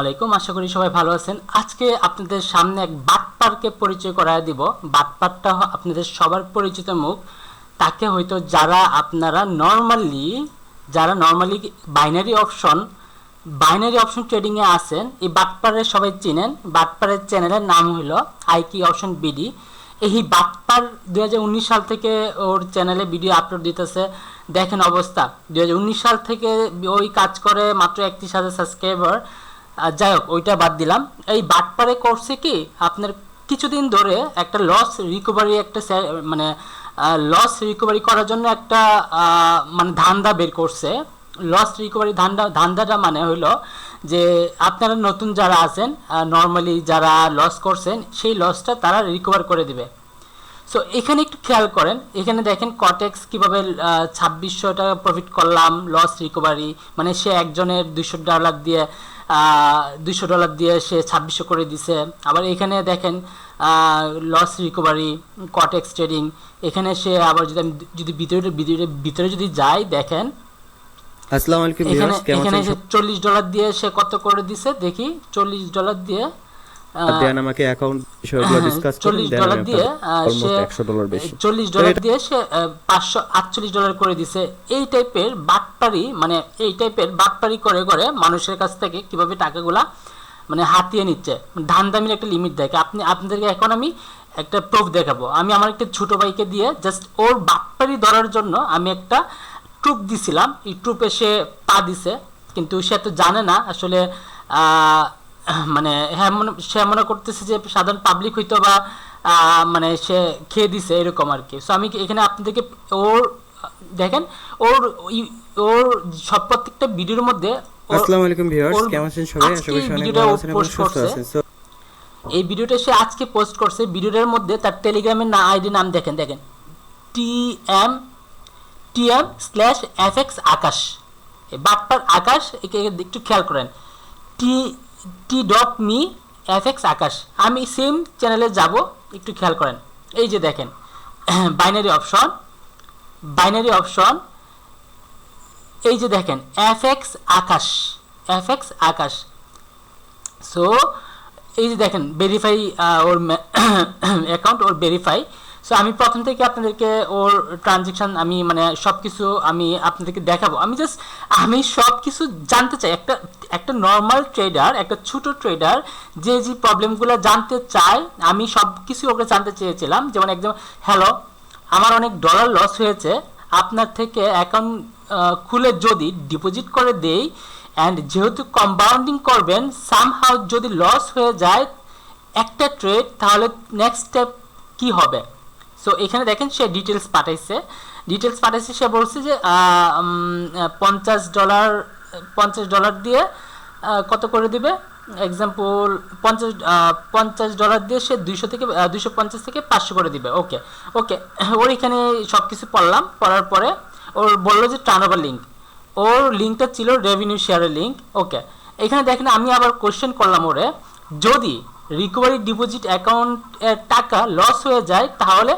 আলাইকুম, আশা করি সবাই ভালো আছেন। আজকে আপনাদের সামনে এক বাটপারকে পরিচয় করায় দিব। বাটপারটা আপনাদের সবার পরিচিত মুখ। তাকে হয়তো যারা আপনারা নর্মালি যারা normally binary option binary option ট্রেডিংয়ে আছেন, এই বাটপারের সবাই চিনেন। বাটপারের চ্যানেলের নাম হলো আইকি অপশন বিডি এই বাটপার দুই হাজার উনিশ সাল থেকে ওর চ্যানেলে ভিডিও আপলোড দিতেছে। দেখেন অবস্থা। দুই হাজার উনিশ সাল থেকে ওই কাজ করে মাত্র একত্রিশ হাজার সাবস্ক্রাইবার যাই হোক, ওইটা বাদ দিলাম। এই বাটপারে করছে কি, আপনার কিছুদিন ধরে একটা লস রিকভারি একটা মানে লস রিকভারি করার জন্য একটা মানে ধান্দা বের করছে। লস রিকভারি ধান্দা, ধান্দাটা মানে হলো যে আপনারা নতুন যারা আছেন নর্মালি যারা লস করছেন, সেই লসটা তারা রিকভার করে দিবে। সো এখানে একটু খেয়াল করেন। এখানে দেখেন কটেক্স কীভাবে ছাব্বিশশো টাকা প্রফিট করলাম লস রিকভারি মানে সে একজনের দুশো ডলার দিয়ে দুশো ডলার দিয়ে সে ছাব্বিশশো করে দিছে আবার এখানে দেখেন লস রিকভারি কটেক্স ট্রেডিং এখানে সে আবার যদি আমি যদি ভিতরে ভিতরে ভিতরে যদি যাই দেখেন আসসালামু আলাইকুম এখানে এখানে আছেন চল্লিশ ডলার দিয়ে সে কত করে দিছে দেখি চল্লিশ ডলার দিয়ে? দেন আমাকে অ্যাকাউন্ট বিষয়গুলো ডিসকাস করুন দেন ডলার দিয়ে অলমোস্ট ডলার বেশি। চল্লিশ ডলার দিয়ে সে পাঁচশো আটচল্লিশ ডলার করে দিছে। এই টাইপের বাটপারি মানে এই টাইপের বাটপারি করে করে মানুষের কাছ থেকে কীভাবে টাকাগুলা মানে হাতিয়ে নিচ্ছে। ধান দামির একটা লিমিট দেখে। আপনি আপনাদেরকে এখন আমি একটা প্রুফ দেখাবো। আমি আমার একটা ছোট ভাইকে দিয়ে জাস্ট ওর বাটপারি ধরার জন্য আমি একটা ট্রুপ দিছিলাম। এই ট্রুপে সে পা দিছে কিন্তু সে তো জানে না। আসলে আহ, মানে হ্যাঁ মনে সে মনে করতেছে যে সাধারণ পাবলিক হইতো বা মানে সে খেয়ে দিছে এরকম আর কি। সো আমি এখানে আপনাদেরকে ওর দেখেন ওর ওর সব প্রত্যেকটা ভিডিওর মধ্যে আসসালামু আলাইকুম ভিউয়ার্স কেমন আছেন সবাই? আশা করি এই সবাই অনেক ভালো আছেন এবং সুস্থ আছেন। এই ভিডিওটা সে আজকে পোস্ট করছে। ভিডিওটার মধ্যে তার টেলিগ্রামের না আইডি নাম দেখেন দেখেন। T M T M slash F X Akash এই বাটপার আকাশ একে একটু খেয়াল করেন। T T dot me F X Akash. আমি সেম চ্যানেলে যাব, একটু খেয়াল করেন। এই যে দেখেন বাইনারি অপশন বাইনারি অপশন এই যে দেখেন F X Akash F X Akash. So এই যে দেখেন ভেরিফাই ওর অ্যাকাউন্ট ওর ভেরিফাই সো আমি প্রথম থেকে আপনাদেরকে ওর ট্রানজেকশন আমি মানে সব কিছু আমি আপনাদেরকে দেখাবো। আমি জাস্ট আমি সব কিছু জানতে চাই। একটা একটা নর্মাল ট্রেডার একটা ছোট ট্রেডার যে যে প্রবলেমগুলো জানতে চায়, আমি সব কিছু ওকে জানতে চেয়েছিলাম। যেমন একদম হ্যালো আমার অনেক ডলার লস হয়েছে। আপনার থেকে অ্যাকাউন্ট খুলে যদি ডিপোজিট করে দেই অ্যান্ড যেহেতু কম্পাউন্ডিং করবেন সামহাউ যদি লস হয়ে যায় একটা ট্রেড তাহলে নেক্সট স্টেপ কি হবে? সো এখানে দেখেন সে ডিটেলস পাঠাইছে। ডিটেলস পাঠাইছে, সে বলছে যে পঞ্চাশ ডলার পঞ্চাশ ডলার দিয়ে কত করে দিবে? এক্সাম্পল পঞ্চাশ পঞ্চাশ ডলার দিয়ে সে দুইশো থেকে দুইশো পঞ্চাশ থেকে পাঁচশো করে দিবে। ওকে ওকে ওর এখানে সব কিছু পড়লাম, পড়ার পরে ওর বলল যে টার্ন ওভার লিঙ্ক ওর লিঙ্কটা ছিল রেভিনিউ শেয়ারের লিঙ্ক ওকে এখানে দেখেন আমি আবার কোশ্চেন করলাম ওরে। যদি রিকভারি ডিপোজিট অ্যাকাউন্টের টাকা লস হয়ে যায়, তাহলে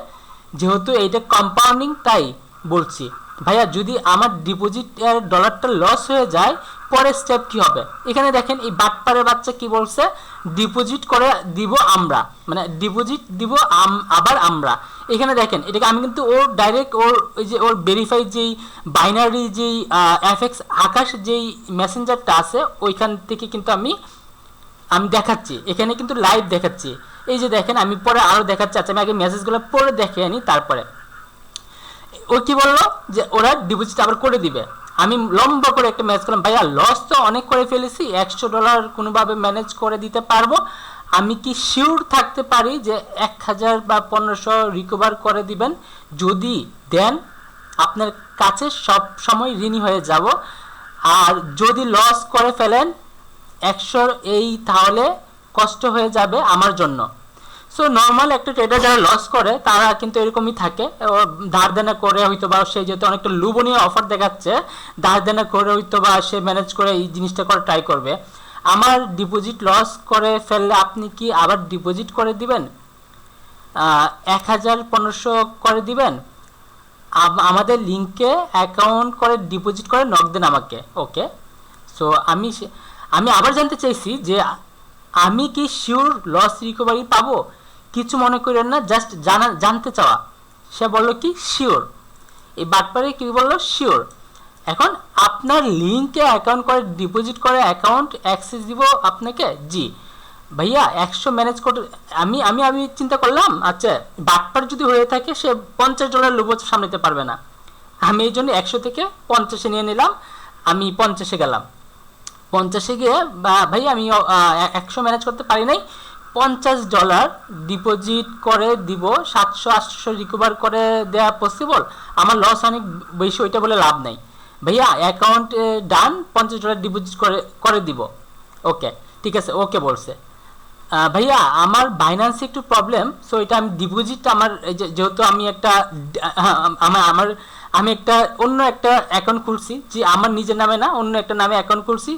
যেহেতু এইটা কম্পাউন্ডিং তাই বলছি। ভাইয়া, যদি আমার ডিপোজিটের ডলারটা লস হয়ে যায়, পরের স্টেপ কি হবে? এখানে দেখেন, এই বাটপারের বাচ্চা কি বলছে? ডিপোজিট করে দিব আমরা। মানে ডিপোজিট দিব আবার আমরা। এখানে দেখেন, এটাকে আমি কিন্তু ওর ডাইরেক্ট ওর ওই যে ওর ভেরিফাই যেই বাইনারি যেই এফএক্স আকাশ যেই মেসেঞ্জারটা আছে, ওইখান থেকে কিন্তু আমি আমি দেখাচ্ছি। এখানে কিন্তু লাইভ দেখাচ্ছি। এই যে দেখেন, আমি পরে আরও দেখাচ্ছি। আচ্ছা আমি আগে মেসেজগুলো পরে দেখে আনি তারপরে। ও কি বলল? যে ওরা ডিপোজিট আবার করে দিবে। আমি লম্বা করে একটা ম্যাচ করলাম, ভাইয়া লস তো অনেক করে ফেলেছি, একশো ডলার কোনোভাবে ম্যানেজ করে দিতে পারব। আমি কি শিওর থাকতে পারি যে এক হাজার বা পনেরোশো রিকভার করে দিবেন? যদি দেন, আপনার কাছে সব সময় ঋণী হয়ে যাব। আর যদি লস করে ফেলেন একশোর এই তাহলে কষ্ট হয়ে যাবে আমার জন্য। সো নর্মাল একটা ট্রেডার যারা লস করে, তারা কিন্তু এরকমই থাকে। ধার দেনা করে হয়তো বা সে যেহেতু অনেকটা লুবনীয় অফার দেখাচ্ছে, ধার দেনা করে হয়তো বা সে ম্যানেজ করে এই জিনিসটা করে ট্রাই করবে। আমার ডিপোজিট লস করে ফেললে আপনি কি আবার ডিপোজিট করে দিবেন? এক হাজার পনেরোশো করে দিবেন? আমাদের লিঙ্কে অ্যাকাউন্ট করে ডিপোজিট করে নক দেন আমাকে ওকে সো আমি আমি আবার জানতে চাইছি যে আমি কি শিওর লস রিকভারি পাবো? কিছু মনে করেন না জাস্ট জানা, জানতে চাওয়া। সে বলল কি? শিওর এই বাটপারে কি বলল? শিওর এখন আপনার লিঙ্কে অ্যাকাউন্ট করে ডিপোজিট করে অ্যাকাউন্ট অ্যাক্সেস দিব আপনাকে? জি। ভাইয়া, একশো ম্যানেজ করতে, আমি আমি আমি চিন্তা করলাম আচ্ছা বাটপার যদি হয়ে থাকে, সে পঞ্চাশ ডলার লোভ সামলাতে পারবে না। আমি এই জন্য একশো থেকে পঞ্চাশে নিয়ে নিলাম, আমি পঞ্চাশে গেলাম। পঞ্চাশে গিয়ে ভাই আমি একশো ম্যানেজ করতে পারি নাই, পঞ্চাশ ডলার ডিপোজিট করে দিব, সাতশো, আটশো রিকভার করে দেওয়া পসিবল আমার লস অনেক বেশি ওইটা বলে লাভ নাই। ভাইয়া অ্যাকাউন্ট ডান পঞ্চাশ ডলার ডিপোজিট করে করে দিব। ওকে ঠিক আছে ওকে বলছে। ভাইয়া, আমার বাইন্যান্সে একটু প্রবলেম সো এটা আমি ডিপোজিট আমার যেহেতু আমি একটা আমার আমার আমি একটা অন্য একটা অ্যাকাউন্ট খুলছি, যে আমার নিজের নামে না, অন্য একটা নামে অ্যাকাউন্ট খুলছি।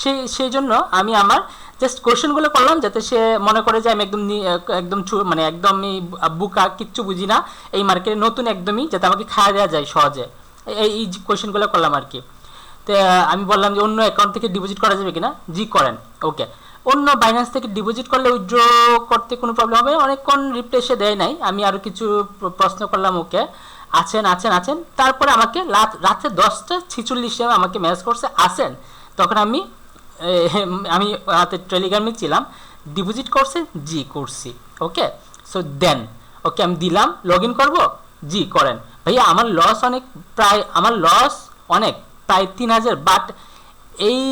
সেই সেই জন্য আমি আমার জাস্ট কোশ্চেনগুলো করলাম, যাতে সে মনে করে যে আমি একদম একদম মানে একদমই বুকা, কিচ্ছু বুঝি না, এই মার্কেটে নতুন একদমই যাতে আমাকে খাওয়া দেওয়া যায় সহজে। এই এই কোশ্চেনগুলো করলাম আর কি। তো, আমি বললাম যে অন্য অ্যাকাউন্ট থেকে ডিপোজিট করা যাবে কিনা? জি, করেন। ওকে অন্য বাইন্যান্স থেকে ডিপোজিট করলে উইথড্র করতে কোনো প্রবলেম হবে অনেকক্ষণ রিপ্লে সে দেয় নাই, আমি আরও কিছু প্রশ্ন করলাম ওকে আছেন আছেন আছেন। তারপরে আমাকে রাত্রে রাতে দশটা ছিচল্লিশে আমাকে মেসেজ করছে আছেন তখন আমি আমি হাতে টেলিগ্রামে ছিলাম। ডিপোজিট করছে? জি, করছি। ওকে সো দেন ওকে আমি দিলাম। লগ ইন করব? জি, করেন। ভাইয়া, আমার লস অনেক, প্রায়, আমার লস অনেক, প্রায় তিন হাজার বাট এই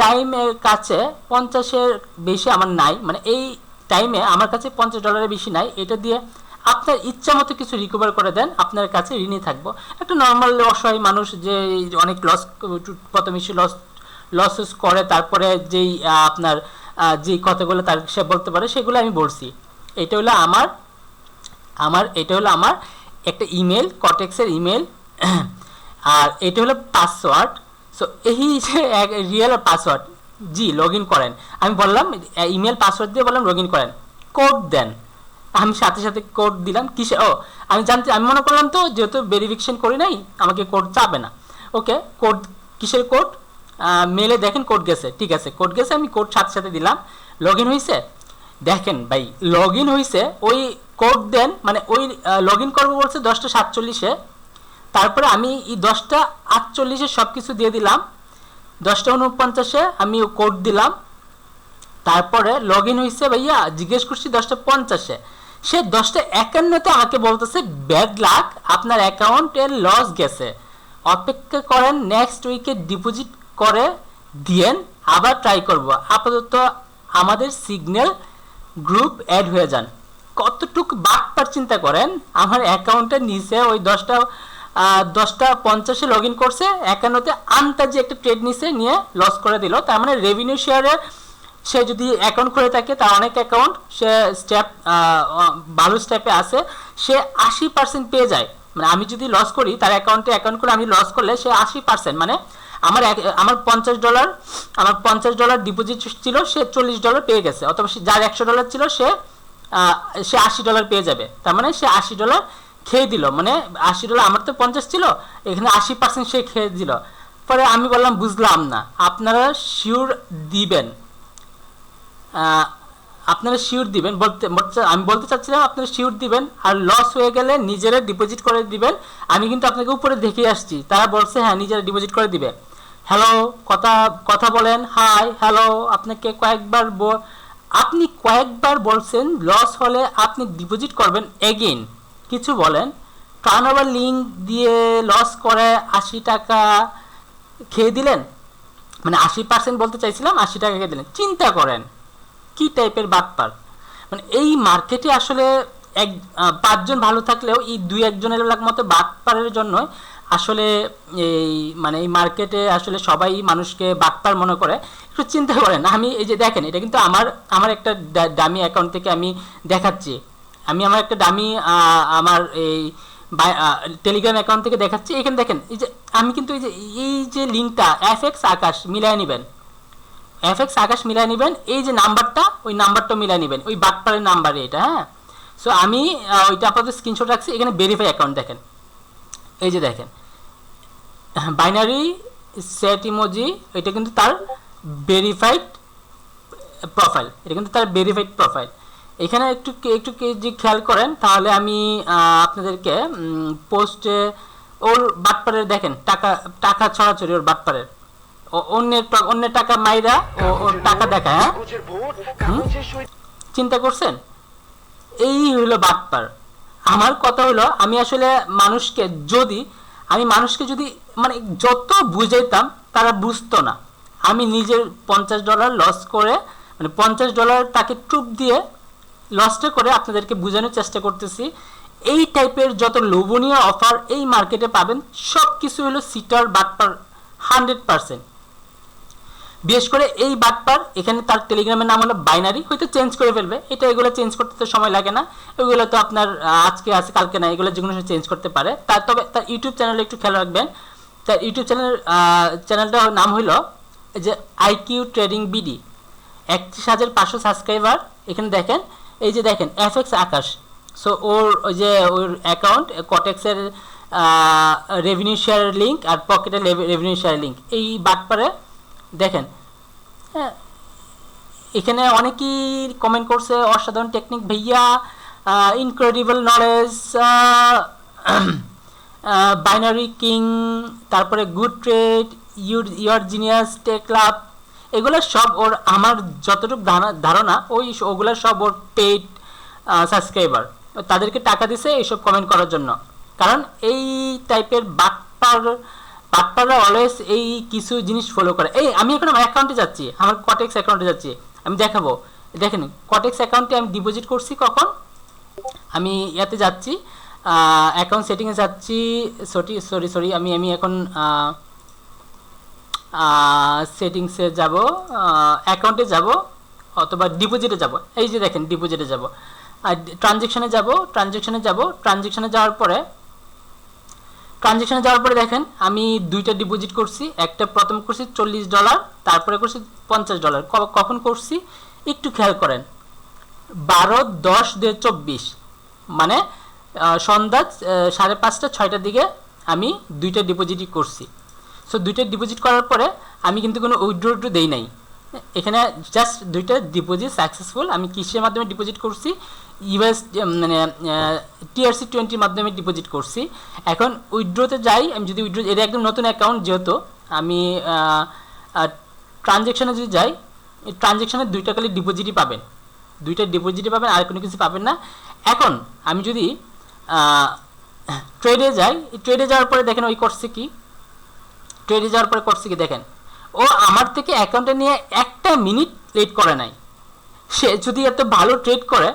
টাইমের কাছে পঞ্চাশের বেশি আমার নাই। মানে এই টাইমে আমার কাছে পঞ্চাশ ডলারের বেশি নাই। এটা দিয়ে আপনার ইচ্ছা মতো কিছু রিকভার করে দেন, আপনার কাছে ঋণী থাকব। একটা নর্মাল অসহায় মানুষ যে অনেক লস প্রথমে লস লসেস করে, তারপরে যেই আপনার যেই কথাগুলো তার, সে বলতে পারে, সেগুলো আমি বলছি। এটা হলো আমার আমার, এটা হলো আমার একটা ইমেল কটেক্সের ইমেল আর এটা হলো পাসওয়ার্ড সো এই যে রিয়েল পাসওয়ার্ড জি লগ করেন। আমি বললাম ইমেল পাসওয়ার্ড দিয়ে বললাম লগ করেন। কোড দেন। আমি সাথে সাথে কোড দিলাম, কিসে, ও, আমি জানতে, আমি মনে করলাম তো যেহেতু ভেরিফিকেশন করি নাই, আমাকে কোড চাবে না। ওকে কোড কিসের কোড মেলে দেখেন কোড গেছে, ঠিক আছে কোড গেছে, আমি কোড সাথে সাথে দিলাম। লগ ইন হয়েছে দেখেন ভাই লগ ইন হয়েছে ওই কোড দেন মানে ওই লগ ইন করব বলছে দশটা সাতচল্লিশে। তারপরে আমি এই দশটা আটচল্লিশে সব কিছু দিয়ে দিলাম। দশটা উনপঞ্চাশে আমি কোড দিলাম। তারপরে লগ ইন হয়েছে ভাইয়া, জিজ্ঞেস করছি দশটা পঞ্চাশে। সে দশটা একান্নতে আমাকে বলতেছে ব্যাড লাক আপনার অ্যাকাউন্টের লস গেছে। অপেক্ষা করেন নেক্সট উইকে ডিপোজিট করে দিয়েন, আবার ট্রাই করব। আপাতত আমাদের সিগন্যাল গ্রুপ অ্যাড হয়ে যান। কতটুকু বাটপার চিন্তা করেন, আমার অ্যাকাউন্টের নিচে ওই দশটা দশটা পঞ্চাশে লগ ইন করছে, একান্নতে আনতাজি একটা ট্রেড নিচে নিয়ে লস করে দিল। তার মানে রেভিনিউ শেয়ারের সে যদি অ্যাকাউন্ট খুলে থাকে, তার অনেক অ্যাকাউন্ট সে স্টেপ ভালো স্টেপে আছে, সে আশি পার্সেন্ট পেয়ে যায়। মানে আমি যদি লস করি, তার অ্যাকাউন্টে অ্যাকাউন্ট করে আমি লস করলে সে আশি পার্সেন্ট মানে আমার আমার পঞ্চাশ ডলার আমার পঞ্চাশ ডলার ডিপোজিট ছিল, সে চল্লিশ ডলার পেয়ে গেছে। অথবা সে- যার একশো ডলার ছিল, সে সে আশি ডলার পেয়ে যাবে। তার মানে সে আশি ডলার খেয়ে দিল। মানে আশি ডলার আমার তো পঞ্চাশ ছিল, এখানে আশি পার্সেন্ট সে খেয়ে দিল। পরে আমি বললাম, বুঝলাম না। আপনারা শিওর দিবেন। আপনারা শিওর দিবেন, বলতে আমি বলতে চাচ্ছিলাম আপনারা শিওর দিবেন আর লস হয়ে গেলে নিজেরা ডিপোজিট করে দিবেন। আমি কিন্তু আপনাকে উপরে দেখে আসছি, তারা বলছে হ্যাঁ নিজেরা ডিপোজিট করে দিবে। হ্যালো কথা কথা বলেন হাই হ্যালো আপনাকে কয়েকবার আপনি কয়েকবার বলছেন লস হলে আপনি ডিপোজিট করবেন এগেইন কিছু বলেন টার্ন ওভার লিঙ্ক দিয়ে লস করে আশি টাকা খেয়ে দিলেন? মানে আশি পার্সেন্ট বলতে চাইছিলাম, আশি টাকা খেয়ে দিলেন। চিন্তা করেন। কি টাইপের বাটপার? মানে এই মার্কেটে আসলে এক পাঁচজন ভালো থাকলেও এই দুই একজনের মতো বাটপারের জন্য আসলে এই মানে এই মার্কেটে আসলে সবাই মানুষকে বাটপার মনে করে। একটু চিন্তা করেন, আমি এই যে দেখেন, এটা কিন্তু আমার আমার একটা ডামি অ্যাকাউন্ট থেকে আমি দেখাচ্ছি। আমি আমার একটা ডামি আমার এই টেলিগ্রাম অ্যাকাউন্ট থেকে দেখাচ্ছি। এখানে দেখেন, এই যে আমি কিন্তু এই যে এই যে লিঙ্কটা এফ এক্স আকাশ মিলাই নেবেন। এফ এক্স আকাশ মিলাই নেবেন, এই যে নাম্বারটা, ওই নাম্বারটা মিলাই নেবেন। ওই বাটপারের নাম্বারে এটা হ্যাঁ? সো আমি ওইটা আপাতত স্ক্রিনশট রাখছি, এখানে ভেরিফাই অ্যাকাউন্ট দেখেন। এই যে দেখেন বাইনারি সেট ইমোজি এটা কিন্তু তার ভেরিফাইড প্রোফাইল এটা কিন্তু তার ভেরিফাইড প্রোফাইল এখানে একটু একটু যদি খেয়াল করেন, তাহলে আমি আপনাদেরকে পোস্টে ওর বাটপারের দেখেন, টাকা টাকা ছড়াছড়ি ওর বাটপারের। অন্যের অন্যের টাকা মাইরা ও ওর টাকা দেখায় হ্যাঁ? চিন্তা করছেন? এই হইল বাটপার। আমার কথা হলো আমি আসলে মানুষকে যদি আমি মানুষকে যদি মানে যত বুঝাইতাম তারা বুঝতো না। আমি নিজের পঞ্চাশ ডলার লস করে মানে পঞ্চাশ ডলার তাকে টুপ দিয়ে লসটা করে আপনাদেরকে বোঝানোর চেষ্টা করতেছি। এই টাইপের যত লোভনীয় অফার এই মার্কেটে পাবেন সব কিছু হলো সিটার বাটপার হান্ড্রেড পার্সেন্ট বিশেষ করে এই বাটপার, এখানে তার টেলিগ্রামের নাম হলো বাইনারি হয়তো চেঞ্জ করে ফেলবে। এটা এগুলো চেঞ্জ করতে তো সময় লাগে না। এগুলো তো আপনার আজকে আছে, কালকে না এগুলো যেগুলো চেঞ্জ করতে পারে। তার তবে, তার ইউটিউব চ্যানেলে একটু খেয়াল রাখবেন। তার ইউটিউব চ্যানেল চ্যানেলটার নাম হলো এই যে আইকিউ ট্রেডিং বিডি একত্রিশ হাজার পাঁচশো সাবস্ক্রাইবার এখানে দেখেন, এই যে দেখেন এফ এক্স আকাশ। সো ওর ওই যে, ওর অ্যাকাউন্ট কটেক্সের রেভিনিউ শেয়ার লিঙ্ক আর পকেটের রেভিনিউ শেয়ার লিঙ্ক এই বাটপারে দেখেন হ্যাঁ এখানে অনেকেই কমেন্ট করছে, অসাধারণ টেকনিক ভাইয়া ইনক্রেডিবল নলেজ বাইনারি কিং তারপরে good trade your your genius tech club এগুলো সব ওর আমার যতটুকু ধারণা ওই ওগুলো সব ওর পেইড সাবস্ক্রাইবার তাদেরকে টাকা দিছে এইসব কমেন্ট করার জন্য। কারণ এই টাইপের বাটপার বাটপাররা অলওয়েজ এই কিছু জিনিস ফলো করে। এই, আমি এখন আমার অ্যাকাউন্টে যাচ্ছি, আমার কটেক্স অ্যাকাউন্টে যাচ্ছি। আমি দেখাবো। দেখেন কটেক্স অ্যাকাউন্টে আমি ডিপোজিট করছি কখন? আমি ইয়াতে যাচ্ছি অ্যাকাউন্ট সেটিংয়ে যাচ্ছি সরি সরি সরি আমি আমি এখন সেটিংসে যাব অ্যাকাউন্টে যাব, অথবা ডিপোজিটে যাব। এই যে দেখেন ডিপোজিটে যাব। আর ট্রানজেকশনে যাব ট্রানজেকশনে যাব ট্রানজেকশনে যাওয়ার পরে ট্রানজেকশনে যাওয়ার পরে দেখেন, আমি দুইটা ডিপোজিট করছি, একটা প্রথম করছি চল্লিশ ডলার তারপরে করছি পঞ্চাশ ডলার কখন করছি? একটু খেয়াল করেন। বারো, দশ, দুই, চব্বিশ। মানে সন্ধ্যা সাড়ে পাঁচটা, ছয়টার দিকে আমি দুইটা ডিপোজিটই করছি। সো দুইটা ডিপোজিট করার পরে আমি কিন্তু কোনো উইথড্র টু দেই নাই। এখানে জাস্ট দুইটা ডিপোজিট সাকসেসফুল আমি কিসের মাধ্যমে ডিপোজিট করছি? ইউএস মানে টিআরসি টোয়েন্টির মাধ্যমে ডিপোজিট করছি। এখন উইথড্রোতে যাই, আমি যদি উইথড্রো এটা একদম নতুন অ্যাকাউন্ট যেহেতু, আমি ট্রানজেকশানে যদি যাই, এই ট্রানজেকশানে দুইটা খালি ডিপোজিটই পাবেন। দুইটা ডিপোজিটই পাবেন, আর কোনো কিছু পাবেন না। এখন আমি যদি ট্রেডে যাই ট্রেডে যাওয়ার পরে দেখেন ওই করছে কি? ট্রেডে যাওয়ার পরে করছে কি দেখেন? ও আমার থেকে অ্যাকাউন্টে নিয়ে একটা মিনিট লেট করে নাই। সে যদি এত ভালো ট্রেড করে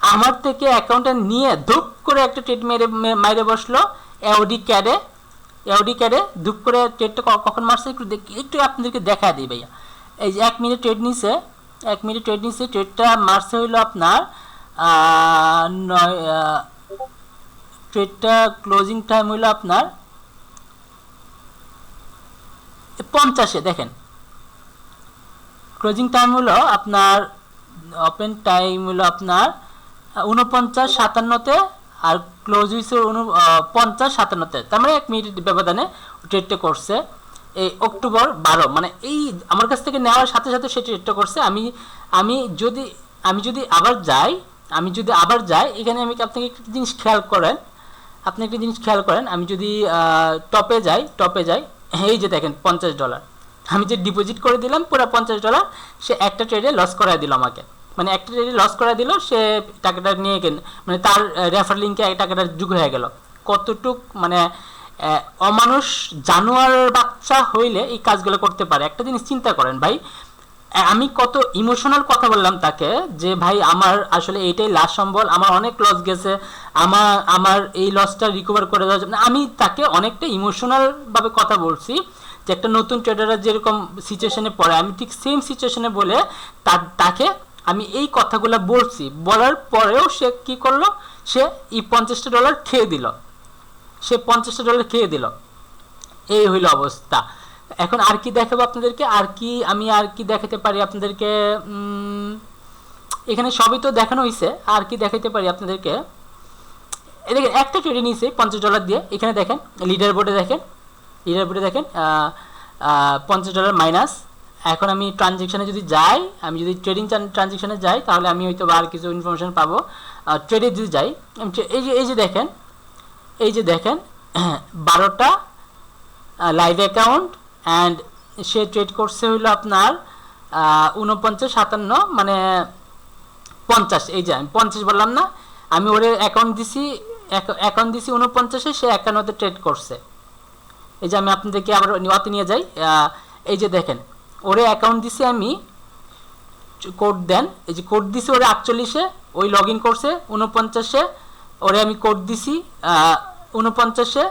আমার থেকে অ্যাকাউন্টে নিয়ে ধূপ করে একটা ট্রেড মেরে মাইরে বসল এওডি ক্যাডে এওডি ক্যাডে ধূপ করে ট্রেডটা কখন মারছে একটু দেখ- একটু আপনাদেরকে দেখা দিই ভাইয়া। এই যে এক মিনিট ট্রেড নিছে, এক মিনিট ট্রেড নিছে ট্রেডটা মারছে হইল আপনার নয় ট্রেডটা ক্লোজিং টাইম হইল আপনার পঞ্চাশে দেখেন। ক্লোজিং টাইম হলো আপনার ওপেন টাইম হলো আপনার উনপঞ্চাশ সাতান্নতে আর ক্লোজ হয়েছে উন পঞ্চাশ সাতান্নতে। তার মানে এক মিনিট ব্যবধানে ট্রেডটা করছে। এই অক্টোবর বারো মানে এই আমার কাছ থেকে নেওয়ার সাথে সাথে সে ট্রেডটা করছে। আমি আমি যদি আমি যদি আবার যাই, আমি যদি আবার যাই, এখানে আমি আপনাকে একটা জিনিস খেয়াল করেন। আপনি একটা জিনিস খেয়াল করেন, আমি যদি টপে যাই টপে যাই, এই যে দেখেন পঞ্চাশ ডলার আমি যে ডিপোজিট করে দিলাম, পুরো পঞ্চাশ ডলার সে একটা ট্রেডে লস করায় দিল আমাকে। মানে একটা যদি লস করায় দিল, সে টাকাটা নিয়ে মানে তার রেফার লিঙ্কে টাকাটা যুগ হয়ে গেল। কতটুক মানে অমানুষ জানোয়ারের বাচ্চা হইলে এই কাজগুলো করতে পারে? একটা জিনিস চিন্তা করেন ভাই। আমি কত ইমোশনাল কথা বললাম তাকে যে, ভাই, আমার আসলে এইটাই লাস্ট সম্বল, আমার অনেক লস গেছে আমার আমার এই লসটা রিকভার করে দেওয়ার জন্য। আমি তাকে অনেকটা ইমোশনালভাবে কথা বলছি যে, একটা নতুন ট্রেডাররা যেরকম সিচুয়েশনে পড়ে, আমি ঠিক সেম সিচুয়েশনে বলে তাকে আমি এই কথাগুলো বলছি, বলার পরেও সে কি করল? সে এই পঞ্চাশটা ডলার খেয়ে দিল। সে পঞ্চাশটা ডলার খেয়ে দিল। এই হইল অবস্থা। এখন আর কি দেখাবো আপনাদেরকে? আর কি আমি আর কি দেখাতে পারি আপনাদেরকে? এখানে সবই তো দেখানো হয়েছে আর কি দেখাতে পারি আপনাদেরকে? দেখেন, একটা ট্রেডে নিয়েছে পঞ্চাশ ডলার দিয়ে। এখানে দেখেন লিডার বোর্ডে দেখেন লিডার বোর্ডে দেখেন পঞ্চাশ ডলার মাইনাস এখন আমি ট্রানজেকশনে যদি যাই, আমি যদি ট্রেডিং ট্রানজেকশনে যাই, তাহলে আমি হয়তো আর কিছু ইনফরমেশন পাবো। ট্রেডে যদি যাই এই যে এই যে দেখেন, এই যে দেখেন, বারোটা লাইভ অ্যাকাউন্ট অ্যান্ড সে ট্রেড করছে হইল আপনার উনপঞ্চাশ সাতান্ন মানে পঞ্চাশ। এই যে আমি পঞ্চাশ বললাম না, আমি ওরে অ্যাকাউন্ট দিছি অ্যাকাউন্ট দিছি উনপঞ্চাশে সে একান্নতে ট্রেড করছে। এই যে আমি আপনাদেরকে আবার নিয়ে যাই এই যে দেখেন ওরে অ্যাকাউন্ট দিছি আমি কোড দেন, এই যে কোড দিছি ওরে আটচল্লিশে, ওই লগ ইন করছে উনপঞ্চাশে ওরে আমি কোড দিছি উনপঞ্চাশে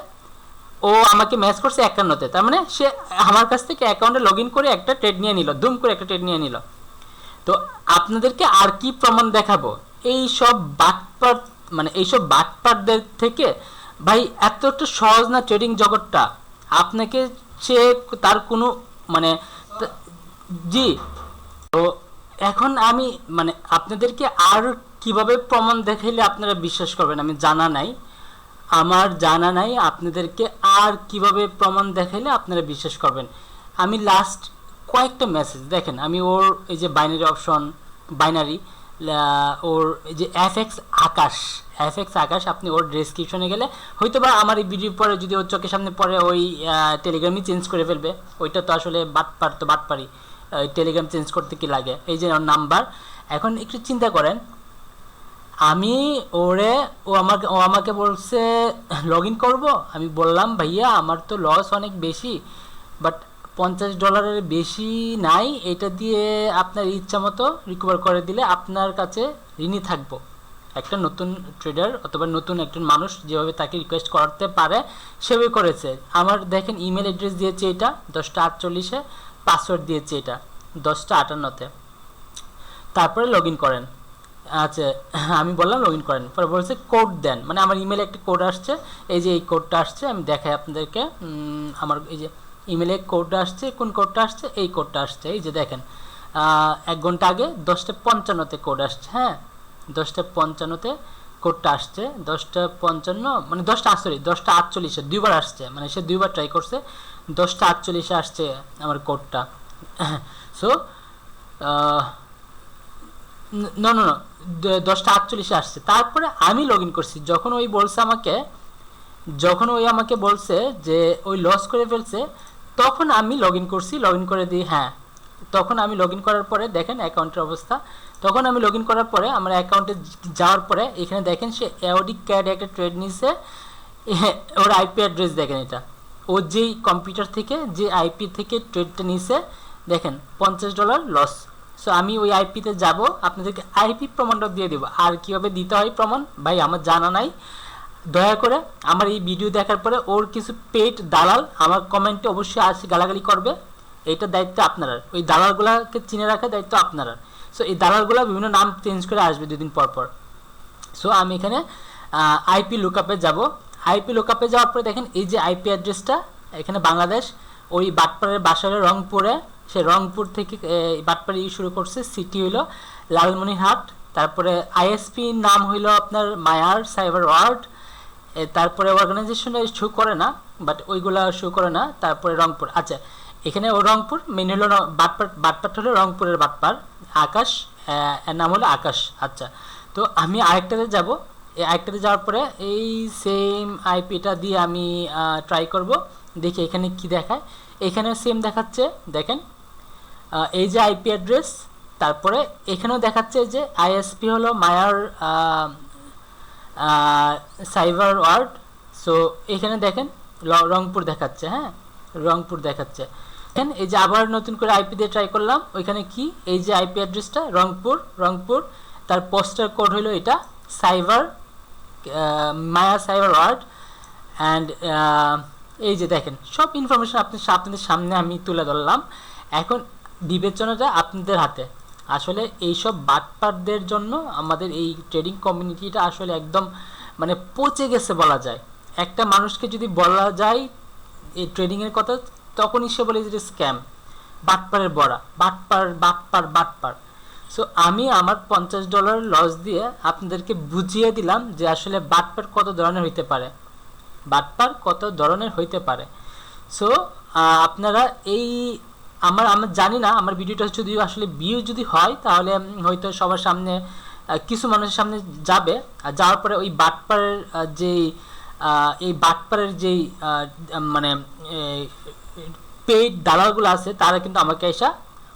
ও আমাকে ম্যাচ করছে একান্নতে, তার মানে সে আমার কাছ থেকে অ্যাকাউন্টে লগ ইন করে একটা ট্রেড নিয়ে নিল, দুম করে একটা ট্রেড নিয়ে নিল। তো আপনাদেরকে আর কি প্রমাণ দেখাবো? এই সব বাটপার মানে এইসব বাটপারদের থেকে, ভাই, এত একটা সহজ না ট্রেডিং জগৎটা। আপনাকে সে তার কোনো মানে জি। তো এখন আমি মানে আপনাদেরকে আর কীভাবে প্রমাণ দেখাইলে আপনারা বিশ্বাস করবেন আমি জানা নাই। আমার জানা নাই, আপনাদেরকে আর কীভাবে প্রমাণ দেখাইলে আপনারা বিশ্বাস করবেন। আমি লাস্ট কয়েকটা মেসেজ দেখেন, আমি ওর এই যে বাইনারি অপশন বাইনারি ওর এই যে F X Akash F X Akash, আপনি ওর ডেসক্রিপশনে গেলে হয়তো বা আমার এই ভিডিও পরে যদি ওর চোখের সামনে পরে ওই টেলিগ্রামই চেঞ্জ করে ফেলবে। ওইটা তো আসলে বাটপার তো বাটপারি টেলিগ্রাম চেঞ্জ করতে কি লাগে? এই যে নাম্বার এখন একটু চিন্তা করেন, আমি ওরে, ও আমাকে ও আমাকে বলছে লগ ইন করব? আমি বললাম, ভাইয়া, আমার তো লস অনেক বেশি বাট পঞ্চাশ ডলারের বেশি নাই, এটা দিয়ে আপনার ইচ্ছা মতো রিকভার করে দিলে আপনার কাছে ঋণী থাকব। একটা নতুন ট্রেডার অথবা নতুন একজন মানুষ যেভাবে তাকে রিকোয়েস্ট করতে পারে, সেভাবে করেছে। আমার দেখেন ইমেল অ্যাড্রেস দিয়েছে এটা, দশটা আটচল্লিশে। পাসওয়ার্ড দিয়েছে এটা, দশটা আটান্নতে। তারপরে লগ করেন। আচ্ছা আমি বললাম লগ করেন। পরে বলছে কোড দেন। মানে আমার ইমেলে একটা কোড আসছে। এই যে এই কোডটা আসছে, আমি দেখাই আপনাদেরকে। আমার এই যে ইমেলে কোডটা আসছে, কোন কোডটা আসছে? এই কোডটা আসছে। এই যে দেখেন এক ঘণ্টা আগে দশটা পঞ্চান্নতে কোড আসছে হ্যাঁ? দশটা পঞ্চান্নতে কোডটা আসছে। দশটা পঞ্চান্ন মানে দশটা সরি দশটা আটচল্লিশে দুইবার আসছে। মানে সে দুইবার ট্রাই করছে। দশটা আটচল্লিশে আসছে আমার কোডটা সো না না দশটা আটচল্লিশে আসছে। তারপরে আমি লগ ইন করছি। যখন ওই বলছে আমাকে, যখন ওই আমাকে বলছে যে, ওই লস করে ফেলছে, তখন আমি লগ ইন করছি। লগ ইন করে দিই হ্যাঁ। তখন আমি লগ ইন করার পরে দেখেন অ্যাকাউন্টের অবস্থা। তখন আমি লগ ইন করার পরে আমার অ্যাকাউন্টে যাওয়ার পরে এখানে দেখেন সে অডিক ক্যাড একটা ট্রেড নিছে। ওর আইপি অ্যাড্রেস দেখেন এটা। ও যেই কম্পিউটার থেকে, যে আইপি থেকে ট্রেডটা নিছে, দেখেন, পঞ্চাশ ডলার লস সো আমি ওই আইপিতে যাব, আপনাদেরকে আইপি প্রমাণটা দিয়ে দেবো। আর কীভাবে দিতে হয় প্রমাণ? ভাই, আমার জানা নাই। দয়া করে আমার এই ভিডিও দেখার পরে ওর কিছু পেট দালাল আমার কমেন্টে অবশ্যই আসে, গালাগালি করবে। এইটা দায়িত্ব আপনারা ওই দালালগুলোকে চিনে রাখার দায়িত্ব আপনারা সো এই দালালগুলো বিভিন্ন নাম চেঞ্জ করে আসবে দুদিন পর পর। সো আমি এখানে আইপি লুকআপে যাব। আইপি লুকআপে যাওয়ার পরে দেখেন এই যে আইপি অ্যাড্রেসটা এখানে বাংলাদেশ, ওই বাটপাড়ের বাসারে রংপুরে, সে রংপুর থেকে বাটপাড়ি শুরু করছে, সিটি হইল লালমনিরহাট, তারপরে আইএসপি নাম হইল আপনার মায়ার সাইবার ওয়ার্ড তারপরে অর্গানাইজেশনে শো করে না বাট ওইগুলা শো করে না, তারপরে রংপুর আচ্ছা এখানে ও রংপুর মেন হলো বাটপাট বাটপাট হলো রংপুরের বাটপার আকাশ নাম হলো আকাশ আচ্ছা তো আমি আরেকটাতে যাব এই যাওয়ার পরে এই সেম আইপিটা দিয়ে আমি ট্রাই করব। দেখি এখানে কি দেখায়। এখানে সেম দেখাচ্ছে, দেখেন। এই যে আইপি অ্যাড্রেস তারপরে এখানেও দেখাচ্ছে যে আইএসপি হলো মায়ার সাইবার ওয়ার্ড সো এখানে দেখেন রংপুর দেখাচ্ছে হ্যাঁ? রংপুর দেখাচ্ছে। দেখেন, এই যে আবার নতুন করে আইপি দিয়ে ট্রাই করলাম। ওইখানে কি? এই যে আইপি অ্যাড্রেসটা রংপুর রংপুর। তার পোস্টার কোড হলো এটা cyber Maya cyber word and এই যে দেখেন, সব ইনফরমেশন আপনি আপনাদের সামনে আমি তুলে ধরলাম। এখন বিবেচনাটা আপনাদের হাতে। আসলে এইসব বাটপারদের জন্য আমাদের এই ট্রেডিং কমিউনিটিটা আসলে একদম মানে পচে গেছে বলা যায়। একটা মানুষকে যদি বলা যায় এই ট্রেডিংয়ের কথা, তখনই সে বলে যে স্ক্যাম বাটপারের বড়া। বাটপার বাটপার বাটপার। সো আমি আমার পঞ্চাশ ডলার লস দিয়ে আপনাদেরকে বুঝিয়ে দিলাম যে আসলে বাটপার কত ধরনের হইতে পারে। বাটপার কত ধরনের হইতে পারে। সো আপনারা এই আমার আমার জানি না, আমার ভিডিওটা যদি আসলে ভিউ যদি হয়, তাহলে হয়তো সবার সামনে কিছু মানুষের সামনে যাবে। আর যাওয়ার পরে ওই বাটপাড়ের যেই এই বাটপাড়ের যেই মানে পেইড দালালগুলো আছে, তারা কিন্তু আমাকে এসা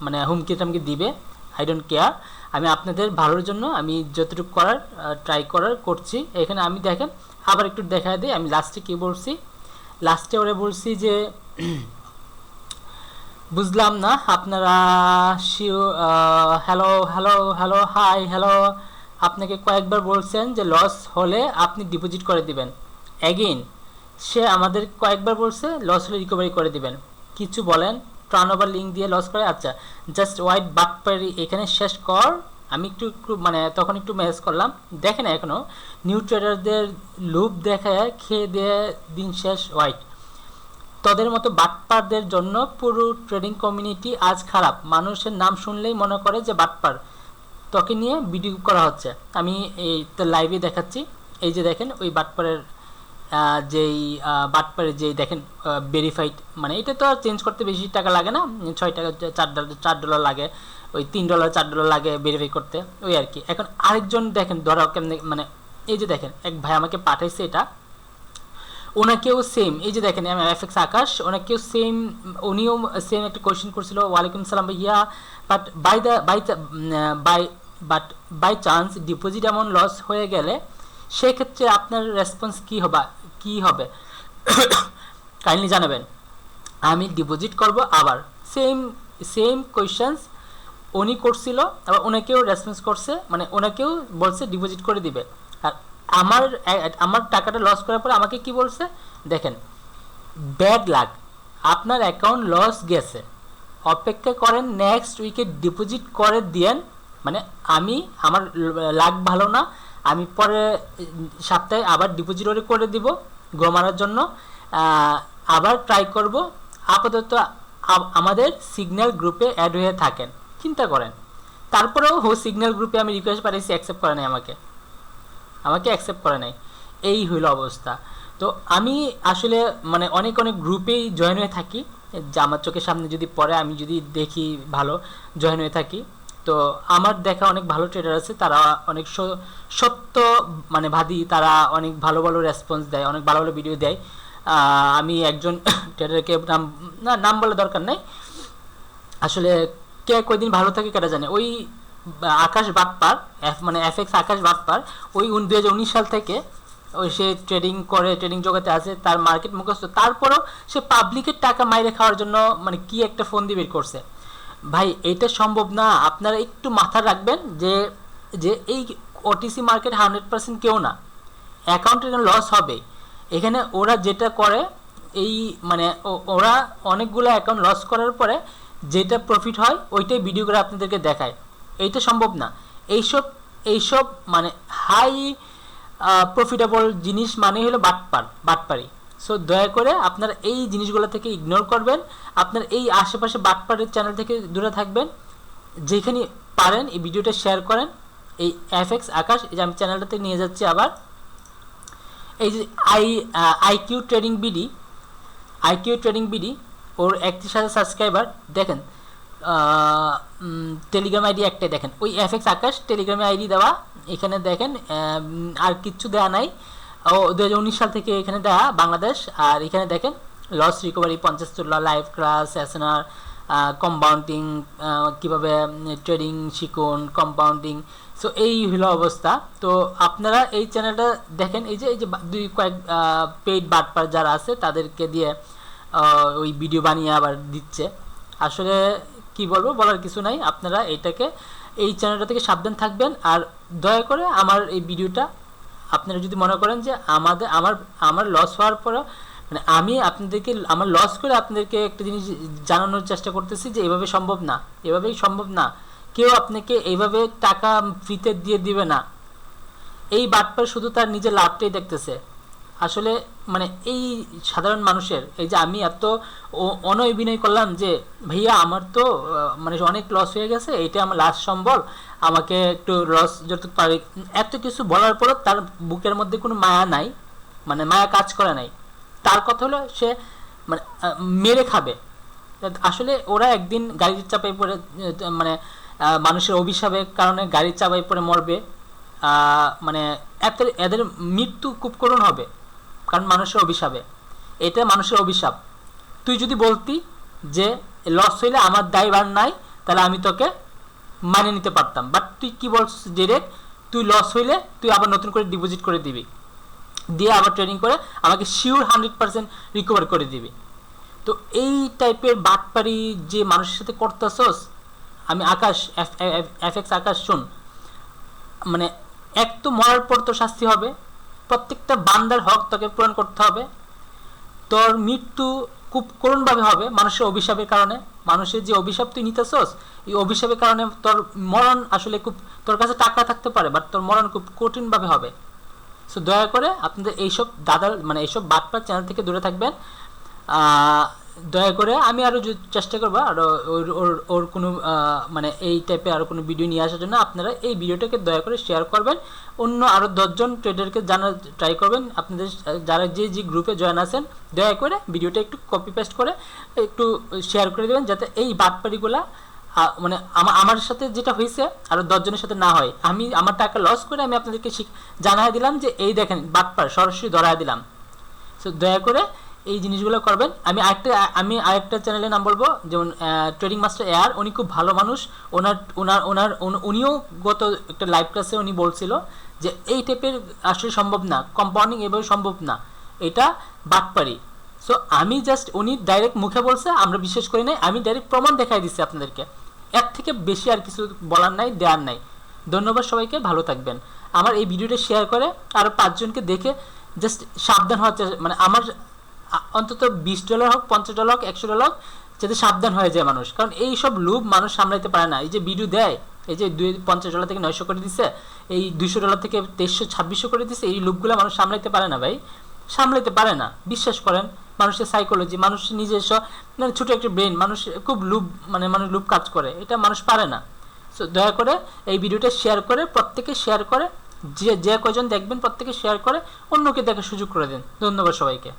মানে হুমকি টামকি দিবে। আই ডোন্ট কেয়ার আমি আপনাদের ভালোর জন্য আমি যতটুকু করার ট্রাই করার করছি। এখানে আমি দেখেন, আবার একটু দেখা দিই। আমি লাস্টে কি বলছি? লাস্টে ওরা বলছি যে, বুঝলাম না, আপনারা sure hello hello hello hi hello আপনাকে কয়েকবার বলছেন যে লস হলে আপনি ডিপোজিট করে দিবেন। অ্যাগেইন সে আমাদের কয়েকবার বলছে লস হলে রিকভারি করে দিবেন। কিছু বলেন। ট্রান ওভার লিঙ্ক দিয়ে লস করে আচ্ছা জাস্ট হোয়াইট বাটপারি এখানে শেষ কর। আমি একটু একটু মানে তখন একটু মেসেজ করলাম। দেখে না এখনও নিউ ট্রেডারদের লুপ দেখায়, খেয়ে দিয়ে দিন শেষ হোয়াইট তোদের মতো বাটপারদের জন্য পুরো ট্রেডিং কমিউনিটি আজ খারাপ। মানুষের নাম শুনলেই মনে করে যে বাটপার তোকে নিয়ে ভিডিও করা হচ্ছে। আমি এই লাইভে দেখাচ্ছি। এই যে দেখেন, ওই বাটপারের যেই আহ, বাটপারের যেই দেখেন ভেরিফাইড মানে এটা তো আর চেঞ্জ করতে বেশি টাকা লাগে না? ছয় টাকা চার ডলার চার ডলার লাগে ওই তিন ডলার চার ডলার লাগে ভেরিফাই করতে ওই আর কি। এখন আরেকজন দেখেন ধরো কেমনে মানে এই যে দেখেন এক ভাই আমাকে পাঠাইছে এটা ওনাকেও সেম এই যে দেখেন এফ এক্স আকাশ ওনাকেও সেম উনিও সেম একটা কোয়েশ্চেন করছিল ওয়ালাইকুম সালাম ভাইয়া but by the by by but by chance deposit এমন লস হয়ে গেলে সেক্ষেত্রে আপনার রেসপন্স কি হবে কি হবে? কাইন্ডলি জানাবেন। আমি ডিপোজিট করব আবার। সেম সেম কোয়েশ্চেন্স উনি করছিল, আবার ওনাকেও রেসপন্স করছে মানে ওনাকেও বলছে ডিপোজিট করে দিবে। আর আমার আমার টাকাটা লস করার পরে আমাকে কি বলছে? দেখেন ব্যাড লাক আপনার অ্যাকাউন্ট লস গেছে। অপেক্ষা করেন নেক্সট উইকে ডিপোজিট করে দিয়েন। মানে আমি, আমার লাক ভালো না। আমি পরে সপ্তাহে আবার ডিপোজিট করে দিব গ্রো মারার জন্য আবার ট্রাই করব। আপাতত আমাদের সিগন্যাল গ্রুপে অ্যাড হয়ে থাকেন। চিন্তা করেন। তারপরেও হো সিগন্যাল গ্রুপে আমি রিকোয়েস্ট পাঠিয়েছি অ্যাকসেপ্ট করে নাই আমাকে। আমাকে অ্যাকসেপ্ট করে নাই। এই হইল অবস্থা। তো আমি আসলে মানে অনেক অনেক গ্রুপেই জয়েন হয়ে থাকি। যে আমার চোখের সামনে যদি পড়ে, আমি যদি দেখি ভালো জয়েন হয়ে থাকি। তো আমার দেখা অনেক ভালো ট্রেডার আছে, তারা অনেক সত্য মানে ভাদি তারা অনেক ভালো ভালো রেসপন্স দেয়, অনেক ভালো ভালো ভিডিও দেয়। আমি একজন ট্রেডারকে নাম, না, নাম বলে দরকার নেই। আসলে কে কয়দিন ভালো থাকে কেটা জানে। ওই আকাশ বাটপার এফ মানে এফ এক্স আকাশ বাটপার ওই দু হাজার উনিশ সাল থেকে ওই সে ট্রেডিং করে ট্রেডিং জগতে আছে, তার মার্কেট মুখস্থ। তারপরও সে পাবলিকের টাকা মাইরে খাওয়ার জন্য মানে কি একটা ফোন দিয়ে বের করছে। ভাই এটা সম্ভব না। আপনারা একটু মাথা রাখবেন যে যে এই ওটিসি মার্কেট হান্ড্রেড পার্সেন্ট কেউ না। অ্যাকাউন্টের লস হবে। এখানে ওরা যেটা করে, এই মানে ওরা অনেকগুলো অ্যাকাউন্ট লস করার পরে যেটা প্রফিট হয়, ওইটাই ভিডিও করে আপনাদেরকে দেখায়। এইটা সম্ভব না। এইসব এইসব মানে হাই প্রফিটেবল জিনিস মানে হলো বাটপার, বাটপারি। সো দয়া করে আপনারা এই জিনিসগুলো থেকে ইগনোর করবেন। আপনার এই আশেপাশে বাটপারের চ্যানেল থেকে দূরে থাকবেন। যেখানে পারেন এই ভিডিওটা শেয়ার করেন। এই এফ এক্স আকাশ, এই যে আমি চ্যানেলটাতে নিয়ে যাচ্ছি আবার। এই যে I IQ trading BD IQ trading BD ওর একত্রিশ হাজার সাবস্ক্রাইবার দেখেন টেলিগ্রাম আইডি একটাই দেখেন। ওই এফ এক্স আকাশ টেলিগ্রামে আইডি দেওয়া, এখানে দেখেন আর কিচ্ছু দেওয়া নাই। দু হাজার উনিশ সাল থেকে এখানে দেওয়া বাংলাদেশ। আর এখানে দেখেন লস রিকভারি পঞ্চাশ তুল্লা লাইভ ক্লাস এসএনআর কম্পাউন্ডিং কীভাবে ট্রেডিং শিখুন কম্পাউন্ডিং সো এই হলো অবস্থা। তো, আপনারা এই চ্যানেলটা দেখেন, এই যে এই যে দুই, কয়েক পেইড বাটপার যারা আছে, তাদেরকে দিয়ে ওই ভিডিও বানিয়ে আবার দিচ্ছে। আসলে, কি বলব, বলার কিছু নাই। আপনারা এটাকে, এই চ্যানেলটা থেকে সাবধান থাকবেন। আর দয়া করে আমার এই ভিডিওটা আপনারা যদি মনে করেন যে আমাদের, আমার আমার লস হওয়ার পর মানে আমি আপনাদেরকে, আমার লস করে আপনাদেরকে একটা জিনিস জানানোর চেষ্টা করতেছি যে এভাবে সম্ভব না, এভাবেই সম্ভব না। কেউ আপনাকে এইভাবে টাকা ফ্রিতে দিয়ে দিবে না। এই বাটপার শুধু তার নিজের লাভটাই দেখতেছে। আসলে মানে এই সাধারণ মানুষের, এই যে আমি এত অনয় অনঅভিনয় করলাম যে, ভাইয়া, আমার তো মানে অনেক লস হয়ে গেছে এটা আমার লাস্ট সম্বল আমাকে একটু লস যতটুকু পারে এত কিছু বলার পরও তার বুকের মধ্যে কোনো মায়া নাই মানে মায়া কাজ করে নাই। তার কথা হলো সে মানে মেরে খাবে। আসলে ওরা একদিন গাড়ির চাপায় পড়ে মানে মানুষের অভিশাপের কারণে গাড়ির চাপায় পড়ে মরবে। মানে এদের এদের মৃত্যু খুব করুণ হবে, কারণ মানুষের অভিশাপে। এটা মানুষের অভিশাপ। তুই যদি বলতি যে, লস হইলে আমার দায়ভার নাই, তাহলে আমি তোকে মানে নিতে পারতাম। বাট তুই কি বলছিস ডিরেক্ট তুই লস হইলে তুই আবার নতুন করে ডিপোজিট করে দিবি। দিয়ে আবার ট্রেনিং করে আমাকে শিওর হান্ড্রেড পার্সেন্ট রিকভার করে দিবি। তো এই টাইপের বাটপারি যে মানুষের সাথে করতেছস, আমি আকাশ এফ এক্স আকাশ, শুন মানে এক তো মরার পর তো শাস্তি হবে, প্রত্যেকটা বান্দার হক তোকে পূরণ করতে হবে। তোর মৃত্যু খুব করুণভাবে হবে মানুষের অভিশাপের কারণে। মানুষের যে অভিশাপ তুই নিতেছস, এই অভিশাপের কারণে তোর মরণ আসলে খুব, তোর কাছে টাকা থাকতে পারে বাট তোর মরণ খুব কঠিনভাবে হবে। সো দয়া করে আপনাদের এইসব দাদার মানে এইসব বাটপার চ্যানেল থেকে দূরে থাকবেন। দয়া করে আমি আরও চেষ্টা করব আরও ওর ওর ওর কোনো মানে এই টাইপের আরও কোনো ভিডিও নিয়ে আসার জন্য আপনারা এই ভিডিওটাকে দয়া করে শেয়ার করবেন। অন্য আরও দশজন ট্রেডারকে জানার ট্রাই করবেন। আপনাদের, যারা যে যে গ্রুপে জয়েন আছেন, দয়া করে ভিডিওটা একটু কপি পেস্ট করে একটু শেয়ার করে দেবেন, যাতে এই বাটপাড়িগুলা মানে আমা- আমার সাথে যেটা হয়েছে, আরও দশজনের সাথে না হয়। আমি, আমার টাকা লস করে আমি আপনাদেরকে জানাই দিলাম যে, এই দেখেন বাটপার সরাসরি ধরায় দিলাম। সো দয়া করে এই জিনিসগুলো করবেন। আমি আরেকটা আমি আরেকটা চ্যানেলের নাম বলব, যেমন ট্রেডিং মাস্টার এয়ার উনি খুব ভালো মানুষ। ওনার ওনার ওনার উনিও গত একটা লাইভ ক্লাসে উনি বলছিল যে, এই টাইপের আসলে সম্ভব না কম্পাউন্ডিং এভাবে সম্ভব না। এটা বাটপারি সো আমি জাস্ট উনি ডাইরেক্ট মুখে বলছে, আমরা বিশ্বাস করি নাই, আমি ডাইরেক্ট প্রমাণ দেখাই দিচ্ছি আপনাদেরকে। এর থেকে বেশি আর কিছু বলার নাই, দেওয়ার নাই। ধন্যবাদ সবাইকে, ভালো থাকবেন। আমার এই ভিডিওটা শেয়ার করে আরও পাঁচজনকে দেখে জাস্ট সাবধান হওয়ার মানে আমার অন্তত বিশ ডলার হোক, পঞ্চাশ ডলার হোক, একশো ডলার হোক, যাতে সাবধান হয়ে যায় মানুষ। কারণ এই সব লুপ মানুষ সামলাইতে পারে না। এই যে ভিডিও দেয়, এই যে দুই, পঞ্চাশ ডলার থেকে নয়শো করে দিচ্ছে এই দুইশো ডলার থেকে তেইশশো, ছাব্বিশশো করে দিচ্ছে এই লুপগুলো মানুষ সামলাইতে পারে না ভাই। সামলাইতে পারে না। বিশ্বাস করেন, মানুষের সাইকোলজি মানুষ নিজস্ব মানে ছোটো একটা ব্রেন মানুষ খুব লুপ মানে মানুষ লুপ কাজ করে। এটা মানুষ পারে না। সো দয়া করে এই ভিডিওটা শেয়ার করে, প্রত্যেকে শেয়ার করে, যে যে কয়জন দেখবেন প্রত্যেকে শেয়ার করে, অন্যকে দেখার সুযোগ করে দিন। ধন্যবাদ সবাইকে।